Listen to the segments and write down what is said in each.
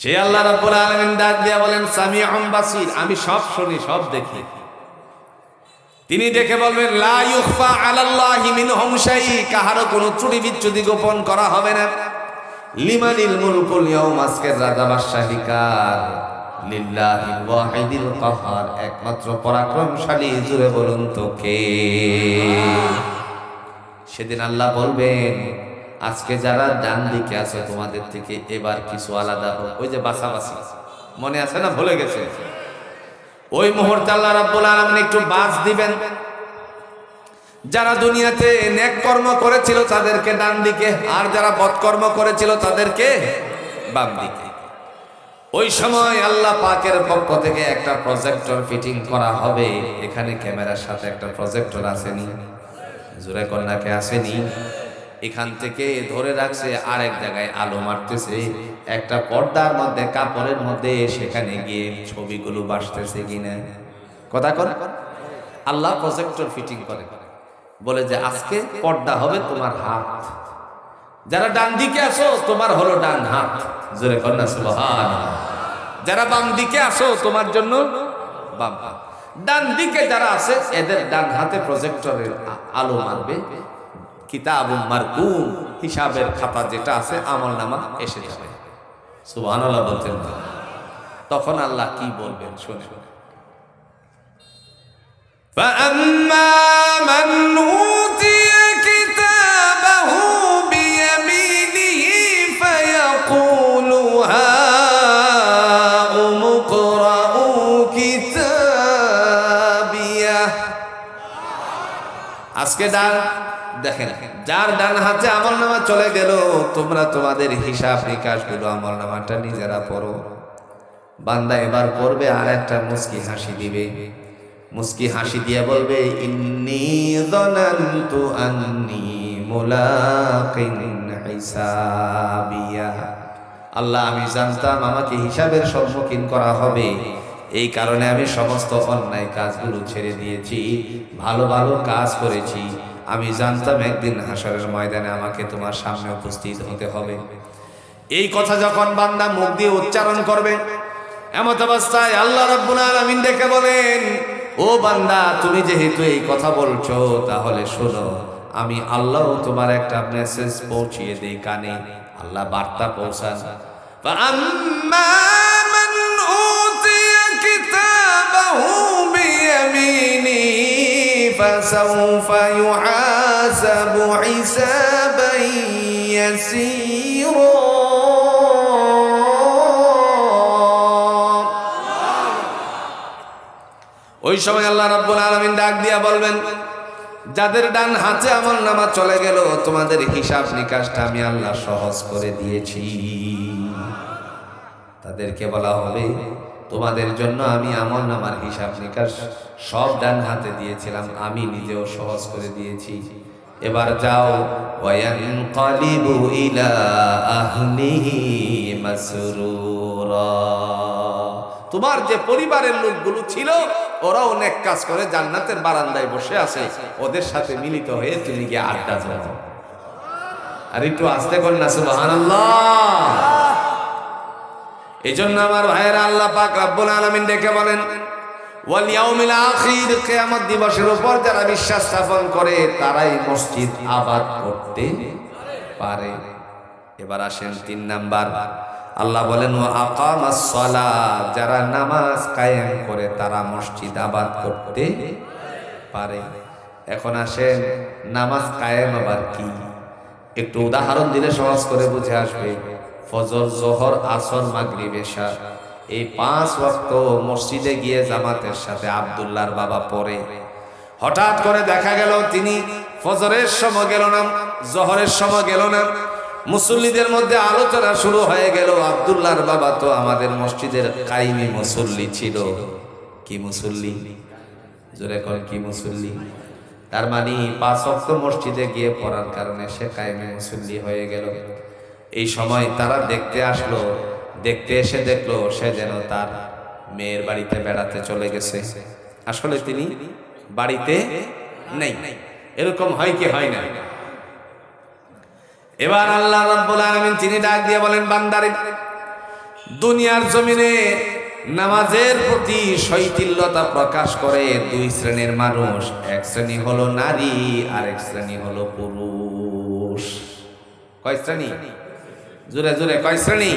সে আল্লাহ রাব্বুল আলামিন ডাক দিয়া বলেন সামিউম বাসির, আমি সব শুনি, সব দেখি। তিনি দেখে বলবেন, লা ইউখফা আলাল্লাহি মিনহুম শাই কাহারও কোনো ত্রুটি বিচ্যুতি গোপন করা হবে না। লিমানিল মুলকুল ইয়াউম, আজকের রাজা বাদশাহী কার? লিল্লাহিল ওয়াহিদিল কাহার একমাত্র পরাক্রমশালী, জুড়ে বলুন তো কে? সেদিন আল্লাহ বলবেন আজকে যারা ডান দিকে আছে, তোমাদের থেকে এবার কিছু আলাদা হোক। ওই যে বাসাবাসি, মনে আছে না? ভুলে গেছে? ওই মুহূর্তে আল্লাহ রাব্বুল আলামিন একটু বাস দিবেন। যারা দুনিয়াতে নেক কর্ম করেছিল, তাদেরকে ডান দিকে, আর যারা বৎকর্ম করেছিল, তাদেরকে বাম দিকে। ওই সময় আল্লাহ পাকের পক্ষ থেকে একটা প্রজেক্টর ফিটিং করা হবে। এখানে ক্যামেরার সাথে একটা প্রজেক্টর আসেনি। জোরে কন্যাকে আসেনি। এখান থেকে ধরে রাখছে, আরেক জায়গায় আলো মারতেছে। একটা পর্দার মধ্যে, কাপড়ের মধ্যে সেখানে গিয়ে ছবিগুলো বাসতেছে কিনা। কথা কর আল্লাহ প্রজেক্টর ফিটিং করে। বলে যে, আজকে পর্দা হবে তোমার হাত। যারা ডান দিকে আসো তোমার হলো ডান হাত। জোরে কন্যা সুবহান যারা বাম দিকে আসো তোমার জন্য বাম ডান দিকে যারা আছে, এদের ডান হাতে প্রজেক্টরের আলো মারবে। কিতাব মারকুম হিসাবের খাতা যেটা আছে আমল নামা এসে যাবে সুবহানাল্লাহ বলতেন না। তখন আল্লাহ কি বলবেন শুনে فأما من أوتي كتابه بيمينه فيقول هاؤم اقرءوا كتابيه আজকে ডান দেখেন, যার ডান হাতে আমল নামা চলে গেল, তোমরা তোমাদের হিসাব নিকাশগুলো আমল নামাটা নিজেরা পড়ো। বান্দা এবার পড়বে আর একটা মুস্কি হাসি দিবে। মুস্কি হাসি দিয়ে বলবে, ইন্নি যনানতু আন্নি মুলাকিন হিসাবিয়া। আল্লাহ, আমি জানতাম আমাকে হিসাবের সম্মুখীন করা হবে। এই কারণে আমি সমস্ত অন্যায় কাজগুলো ছেড়ে দিয়েছি, ভালো ভালো কাজ করেছি। আমি জানতাম একদিন হাসরের ময়দানে আমাকে তোমার সামনে উপস্থিত হতে হবে এই কথা যখন বান্দা মুখ দিয়ে উচ্চারণ করবে এমত অবস্থায় আল্লাহ রাব্বুল আলামিন ডেকে বলেন ও বান্দা তুমি যেহেতু এই কথা বলছো তাহলে শোনো আমি আল্লাহ তোমার একটা মেসেজ পৌঁছিয়ে দেই কানে আল্লাহ বার্তা পৌঁছান فأما من أوتي كتابه بيمينه فسوف يحاسب حسابا يسيرا ওই সময় আল্লাহ রাব্বুল আলামিন ডাক দিয়া বলবেন যাদের ডান হাতে আমল নামা চলে গেল তোমাদের হিসাব নিকাশটা আমি আল্লাহ সহজ করে দিয়েছি তাদেরকে বলা হবে তোমাদের জন্য আমি আমল নামার হিসাব নিকাশ সব ডান হাতে দিয়েছিলাম, আমি নিজেও সহজ করে দিয়েছি। এবার যাও। তোমার যে পরিবারের লোকগুলো ছিল, ওরাও অনেক কাজ করে জান্নাতের বারান্দায় বসে আছে। ওদের সাথে মিলিত হয়ে তুমি গিয়ে আড্ডা আর একটু আসতে কর না, সুবহানাল্লাহ। এই জন্য আমার ভাইয়েরা আল্লাহ পাক রব্বুল আলামিন ডেকে বলেন, ওয়াল ইয়াউমিল আখির কিয়ামত দিবসের উপর যারা বিশ্বাস স্থাপন করে, তারাই মসজিদ আবাদ করতে পারে। এবার আসেন তিন নাম্বার। আল্লাহ বলেন ও আকামাস সালাত যারা নামাজ কায়েম করে, তারা মসজিদ আবাদ করতে পারে। এখন আসেন, নামাজ কায়েম আবার কি? একটু উদাহরণ দিলে সহজ করে বুঝে আসবে। ফজর, জোহর, আসর, মাগরিব, এশা। এই পাঁচ ওয়াক্ত মসজিদে গিয়ে জামাতের সাথে আব্দুল্লাহর বাবা পড়ে। হঠাৎ করে দেখা গেল তিনি ফজরের সময় গেল না, জহরের সময় গেল না। মুসল্লিদের মধ্যে আলোচনা শুরু হয়ে গেল, আব্দুল্লাহর বাবা তো আমাদের মসজিদের কাইমি মুসল্লি ছিল। কি মুসল্লি? জোরে কর কি মুসল্লি? তার মানে পাঁচ অক্ত মসজিদে গিয়ে পড়ার কারণে সে কায়েমে মুসল্লি হয়ে গেল। এই সময় তারা দেখতে আসলো, দেখতে এসে দেখল সে যেন তার মেয়ের বাড়িতে বেড়াতে চলে গেছে। আসলে তিনি বাড়িতে নেই। এরকম হয় কি হয় না? এবার আল্লাহ তিনি ডাক দিয়ে বলেন, বান্দারে, দুনিয়ার জমিনে নামাজের প্রতি শৈথিল্যতা প্রকাশ করে দুই শ্রেণির মানুষ, এক শ্রেণি হলো নারী আর এক শ্রেণি হলো পুরুষ। কয় শ্রেণি? জোরে জোরে, কয় শ্রেণি?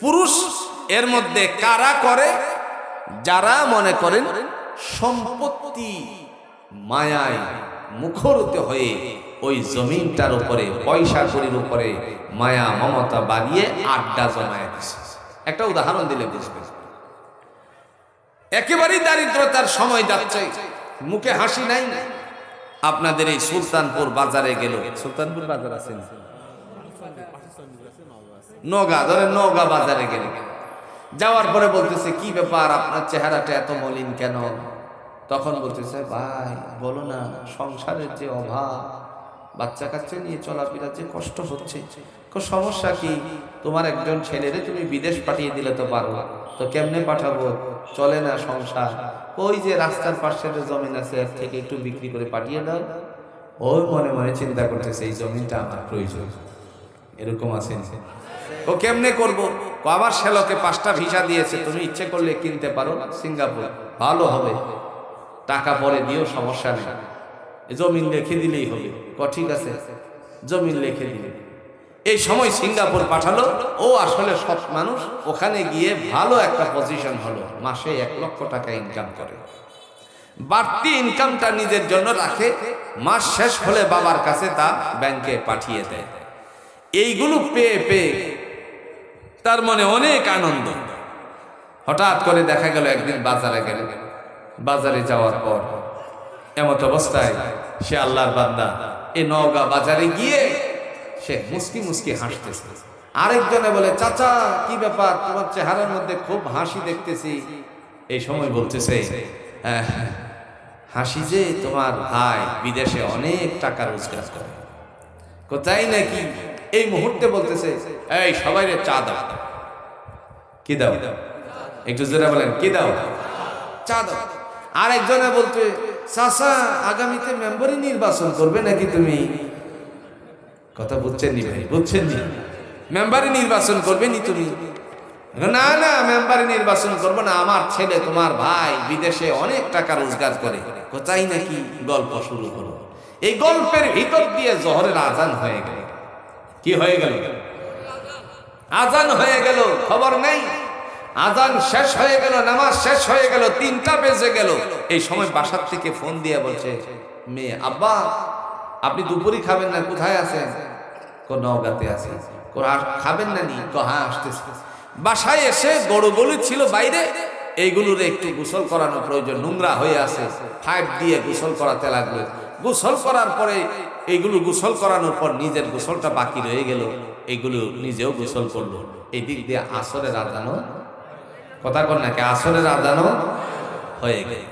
পুরুষ এর মধ্যে কারা করে? যারা মনে করেন সম্পত্তি মায়ায় মুখরিত হয়ে ওই জমিনটার উপরে, পয়সা করির উপরে মায়া, মমতা বাড়িয়ে আড্ডা জমায় একটা উদাহরণ দিলে বুঝবে একেবারেই দারিদ্রতার সময় যাচ্ছে, মুখে হাসি নাই। আপনাদের এই সুলতানপুর বাজারে গেল। সুলতানপুর বাজার আছে না? নগা, ধরে নগা বাজারে গেল। যাওয়ার পরে বলতেছে, কি ব্যাপার? আপনার চেহারাটা এত মলিন কেন? তখন বলতেছে, ভাই, বলো না, সংসারের যে অভাব, বাচ্চা কাচ্চা নিয়ে চলাফেরা যে কষ্ট হচ্ছে সমস্যা কি? তোমার একজন ছেলেরে তুমি বিদেশ পাঠিয়ে দিলে তো পারো। তো কেমনে পাঠাবো? চলে না সংসার। ওই যে রাস্তার পাশের জমিন আছে, এর থেকে একটু বিক্রি করে পাঠিয়ে দাও। ওই মনে মনে চিন্তা করতেছে, এই জমিনটা আমার প্রয়োজন। এরকম আছে ও কেমনে করব? আবার শ্যালকে পাঁচটা ভিসা দিয়েছে, তুমি ইচ্ছে করলে কিনতে পারো সিঙ্গাপুর। ভালো হবে। টাকা পরে দিও, সমস্যা নেই। জমিন লিখে দিলেই হবে। ক, ঠিক আছে। জমিন লিখে দিলে। এই সময় সিঙ্গাপুর পাঠালো। ও আসলে সৎ মানুষ। ওখানে গিয়ে ভালো একটা পজিশন হলো। মাসে এক লক্ষ টাকা ইনকাম করে। বাড়তি ইনকামটা নিজের জন্য রাখে। মাস শেষ হলে বাবার কাছে তা ব্যাংকে পাঠিয়ে দেয়। এইগুলো পেয়ে পেয়ে তার মনে অনেক আনন্দ। হঠাৎ করে দেখা গেল একদিন বাজারে গেল। বাজারে যাওয়ার পর এমত অবস্থায় সে আল্লাহর বান্দা এই নওগাঁ বাজারে গিয়ে সে মুস্কি মুস্কি হাসতেছে। আরেকজনে বলে চাচা কি ব্যাপার? তোমার চেহারার মধ্যে খুব হাসি দেখতেছি। এই সময় বলতেছে "আহ, হাসি যে তোমার ভাই বিদেশে অনেক টাকা রোজগার করে। কোথায় নাকি এই মুহূর্তে বলতেছে, এই, সবাই রে চা দাও। কি দাও? একটু জোরে বলেন, কি দাও? চা দাও। আর একজনে বলতে চাষা আগামীতে মেম্বারই নির্বাচন করবে নাকি তুমি? কথা বুঝছেন নি ভাই বুঝছেন নি মেম্বারই নির্বাচন করবে নি তুমি? না না, মেম্বারে নির্বাচন করব না, আমার ছেলে, তোমার ভাই বিদেশে অনেক টাকা রোজগার করে। কোথায় নাকি গল্প শুরু হলো? এই গল্পের ভিতর দিয়ে জহরের আজান হয়ে গেল। কি হয়ে গেল? আজান হয়ে গেল, খবর নেই। আজান শেষ হয়ে গেল, নামাজ শেষ হয়ে গেল, তিনটা বেজে গেল। এই সময় বাসার থেকে ফোন দিয়ে বলছে, মেয়ে, আব্বা, আপনি দুপুরই খাবেন না, কোথায় আছেন? কো নওগাঁতে আছে। খাবেন না নি? কো হ্যাঁ আসতেছে। বাসায় এসে গরুগুলো ছিল বাইরে। এইগুলোর একটু গোসল করানো প্রয়োজন, নোংরা হয়ে আছে। ফাইভ দিয়ে গোসল করাতে লাগল। গোসল করার পরে এইগুলো গোসল করানোর পর নিজের গোসলটা বাকি রয়ে গেল, এইগুলো নিজেও গোসল করল। এই দিক দিয়ে আসরের আদানো কথা কর নাকি আসরের আদানো হয়ে গেল।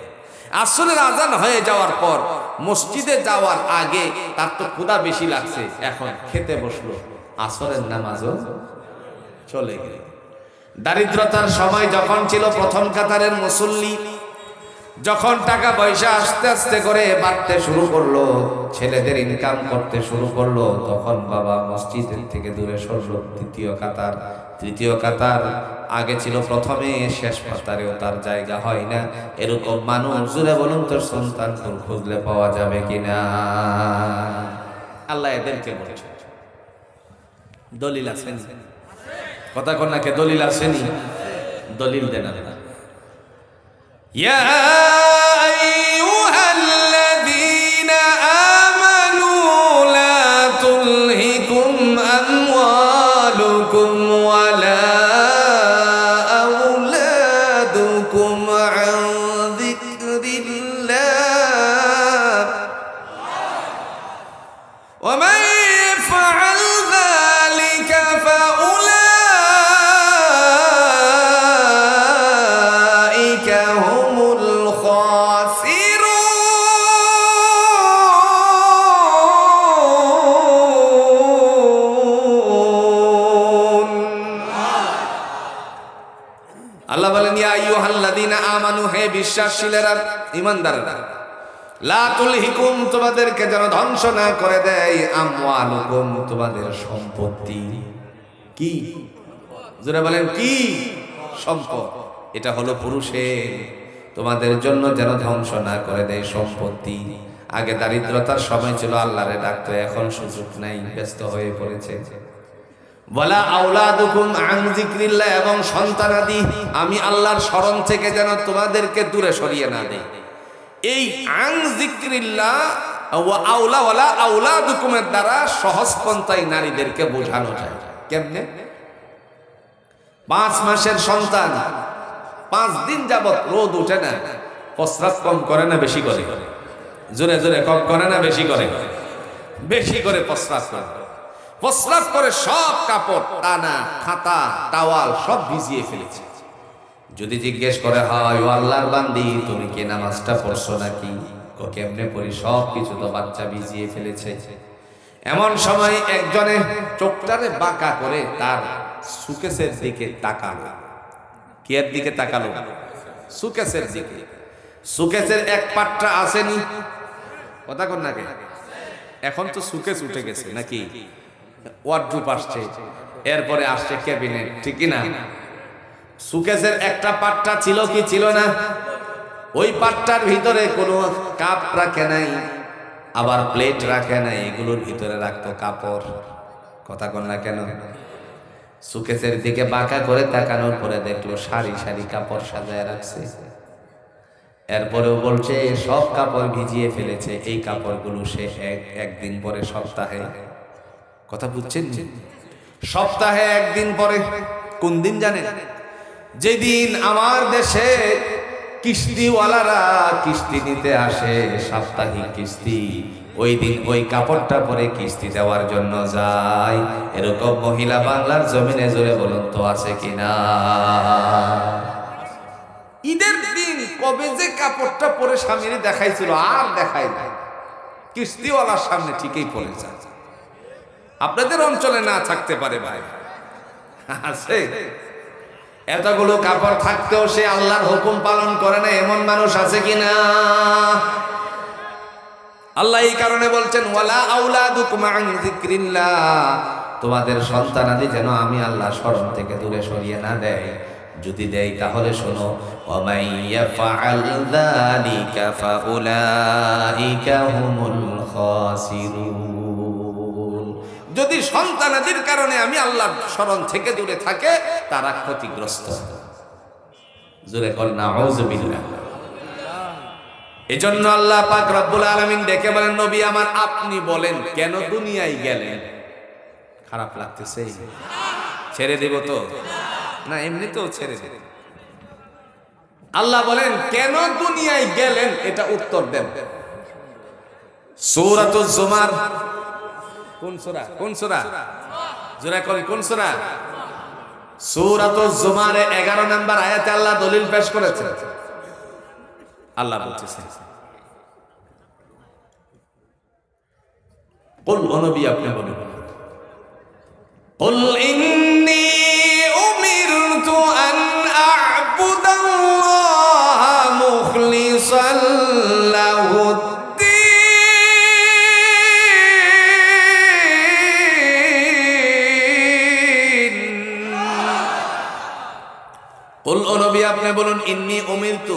আসরের আজান হয়ে যাওয়ার পর মসজিদে যাওয়ার আগে তার তো ক্ষুদা বেশি লাগছে, এখন খেতে বসল, আসরের নামাজও চলে গেল। দারিদ্রতার সময় যখন ছিল প্রথম কাতারের মুসল্লি যখন টাকা পয়সা আস্তে আস্তে করে বাড়তে শুরু করল, ছেলেদের ইনকাম করতে শুরু করল, তখন বাবা মসজিদের থেকে দূরে সরলো। দ্বিতীয় কাতার, তৃতীয় কাতার আগে ছিল প্রথমে, শেষ পাতারেও তার জায়গা হয় না। এরকম মানুষ জুড়ে বলুন তোর সন্তানপুর খুঁজলে পাওয়া যাবে কিনা? আল্লাহ এদেরকে বলছে। দলিল আছেন? কথা কন্যাকে দলিল আসেনি দলিল দেন আল্লাহ। يا বিশ্বাসশীলেরা ঈমানদাররা লা তুলহিকুম, তোমাদেরকে যেন ধ্বংস না করে দেয় তোমাদের সম্পত্তি। কি? বলেন, কি? সম্পদ। এটা হলো পুরুষের। তোমাদের জন্য যেন ধ্বংস না করে দেয় সম্পত্তি। আগে দারিদ্রতার সময় ছিল, আল্লাহরে ডাকতো, এখন সুযোগ নাই, ব্যস্ত হয়ে পড়েছে। বলা আউলাদুকুম আন যিকরিল্লাহ, এবং সন্তানাদি, আমি আল্লাহর স্মরণ থেকে যেন তোমাদেরকে দূরে সরিয়ে না দেই। এই আন যিকরিল্লাহ ওয়া আউলা ওয়ালা আউলাদুকুমের দ্বারা সহজ পন্থায় নারীদেরকে বোঝানো যায়। কেমনে? পাঁচ মাসের সন্তান, পাঁচ দিন যাবত রোদ উঠে না প্রস্রাব কম করে না বেশি করে? জোরে জোরে, কম করে না বেশি করে? বেশি করে প্রস্রাব করে। প্রস্রাব করে সব কাপড় টানা খাতা, টাওয়াল সব ভিজিয়ে ফেলেছে। যদি জিজ্ঞেস করে, হয় ও আল্লাহর বান্দি, তুমি কি নামাজটা পড়ছো নাকি? ও কেমনে পড়ি সব কিছু তো বাচ্চা ভিজিয়ে ফেলেছে। এমন সময় একজনে চোখটারে বাঁকা করে তার সুকেশের দিকে তাকালো। কি এর দিকে তাকালো? সুকেশের দিকে। সুকেশের এক পাটটা আসেনি। কথা কন নাকি এখন তো সুকেশ উঠে গেছে নাকি? ওয়ার্ডরুপ আসছে। এরপরে আসছে ক্যাবিনেট, ঠিক না সুকেশের একটা পাট্টা ছিল কি ছিল না? ওই পাট্টার ভিতরে কোনো কাপ রাখে নাই, আবার প্লেট রাখে নাই, এগুলোর ভিতরে রাখতো কাপড়। কথা কন না কেন? সুকেশের দিকে বাঁকা করে তাকানোর পরে দেখল সারি সারি কাপড় সাজায় রাখছে। এরপরেও বলছে, সব কাপড় ভিজিয়ে ফেলেছে, এই কাপড়গুলো সে এক একদিন পরে সপ্তাহে কথা বুঝছেন? সপ্তাহে একদিন পরে, কোন দিন জানেন? যেদিন আমার দেশে কিস্তিওয়ালারা কিস্তি নিতে আসে, সাপ্তাহিক কিস্তি, ওই দিন ওই কাপড়টা পরে কিস্তি দেওয়ার জন্য যায়। এরকম মহিলা বাংলার জমিনে জোরে বলুন তো আছে কিনা ঈদের দিন কবে যে কাপড়টা পরে স্বামীর দেখাইছিল, আর দেখাই নাই। কিস্তিওয়ালার সামনে ঠিকই পড়ে যায়। আপনাদের অঞ্চলে না থাকতে পারে ভাই। আছে। এতগুলো কাপড় থাকতেও সে আল্লাহর হুকুম পালন করে না, এমন মানুষ আছে কিনা আল্লাহ এই কারণে বলছেন, ওয়ালা আন যিকরিল্লাহ। তোমাদের যেন আমি আল্লাহ স্মরণ থেকে দূরে সরিয়ে না দেয়। যদি দেয় তাহলে শোনো ওয়ামাই যদি সন্তানাদির কারণে আমি আল্লাহর স্মরণ থেকে দূরে থাকে, তারা ক্ষতিগ্রস্ত। কর না আউযুবিল্লাহ এজন্য আল্লাহ পাক রব্বুল আলামিন ডেকে বলেন, নবী আমার, আপনি বলেন, কেন দুনিয়ায় গেলেন? খারাপ লাগতেছে। ছেড়ে দেব তো? না, এমনিতেও ছেড়ে দেব। আল্লাহ বলেন, কেন দুনিয়ায় গেলেন? এটা উত্তর দেন। সূরাতুজ জুমার কোন সূরা কোন সূরা জোরে কোন কোন সূরা সূরাতুজ জুমারে 11 নম্বর আয়াতে আল্লাহ দলিল পেশ করেছেন আল্লাহ বলতেছেন قل নবী আপনি বলুন قل إني ইন্নি উমিরতু